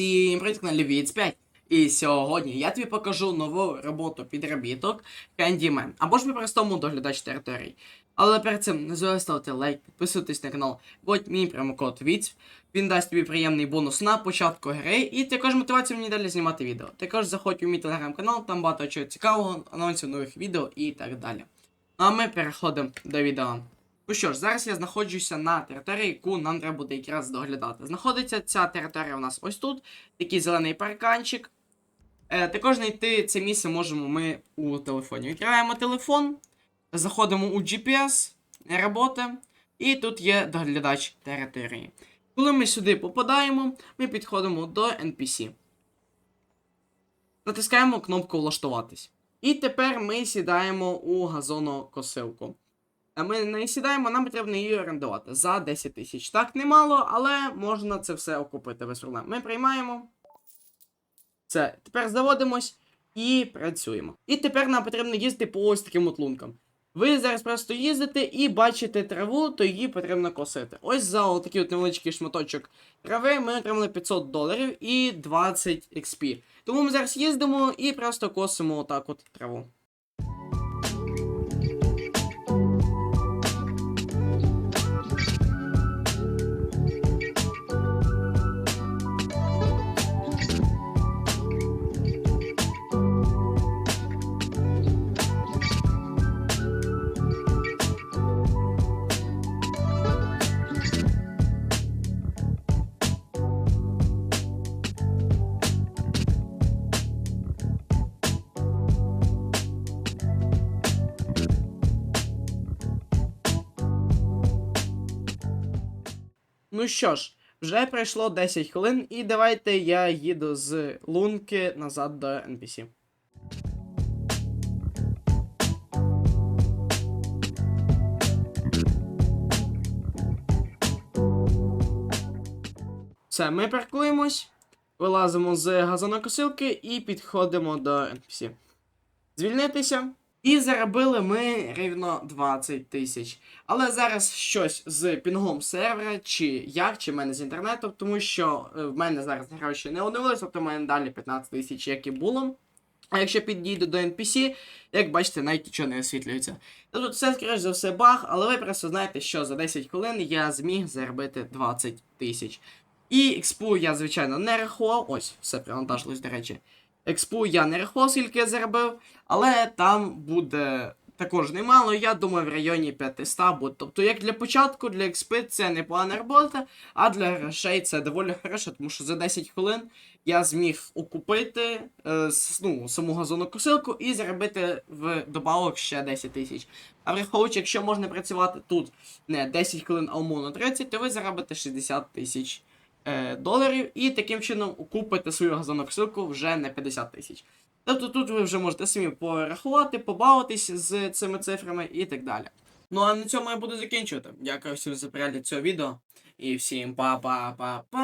Всім привіт, каналі Віц 5. І сьогодні я тобі покажу нову роботу підробіток Candyman, або ж по-простому доглядач територій. Але перед цим не забувай ставити лайк, підписуйтесь на канал, вводь мій промокод ВІЦ. Він дасть тобі приємний бонус на початку гри і також мотивацію мені далі знімати відео. Також заходь у мій телеграм-канал, там багато чого цікавого, анонсів нових відео і так далі. А ми переходимо до відео. Ну що ж, зараз я знаходжуся на території, яку нам треба буде якраз доглядати. Знаходиться ця територія у нас ось тут, такий зелений парканчик. Е, також знайти це місце можемо ми у телефоні. Відкриваємо телефон, заходимо у GPS, робота, і тут є доглядач території. Коли ми сюди попадаємо, ми підходимо до NPC. Натискаємо кнопку влаштуватись. І тепер ми сідаємо у газонокосилку. А Ми не сідаємо, нам потрібно її орендувати за 10 тисяч. Так, немало, але можна це все окупити без проблем. Ми приймаємо. Це. Тепер заводимось і працюємо. І тепер нам потрібно їздити по ось таким от лункам. Ви зараз просто їздите і бачите траву, то її потрібно косити. Ось за отакий от невеличкий шматочок трави ми отримали 500 доларів і 20 XP. Тому ми зараз їздимо і просто косимо отак от траву. Ну що ж, вже пройшло 10 хвилин, і давайте я їду з лунки назад до NPC. Все, ми паркуємось, вилазимо з газонокосилки і підходимо до NPC. Звільнитися. І заробили ми рівно 20 тисяч. Але зараз щось з пінгом сервера, чи як, чи в мене з інтернету, тому що е, в мене зараз гроші не оновились, тобто в мене далі 15 тисяч, як і було. А якщо підійду до NPC, як бачите, навіть нічого не освітлюється. Тобто це, скоріш за все, баг, але ви просто знаєте, що за 10 хвилин я зміг заробити 20 тисяч. І експу я, звичайно, не рахував. Ось, все привантажилось, до речі. Експу я не рахував, скільки я заробив, але там буде також немало, я думаю, в районі 500 буде. Тобто, як для початку, для експи це непогана робота, а для грошей це доволі хорошо, тому що за 10 хвилин я зміг окупити е, ну, саму газонокосилку і заробити в добавок ще 10 тисяч. А враховуючи, якщо можна працювати тут не 10 хвилин, а умовно 30, то ви заробите 60 тисяч доларів і таким чином купите свою газонокосилку вже на 50 тисяч. Тобто тут ви вже можете самі порахувати, побавитись з цими цифрами і так далі. Ну а на цьому я буду закінчувати. Дякую всім за перегляд цього відео і всім па-па-па-па.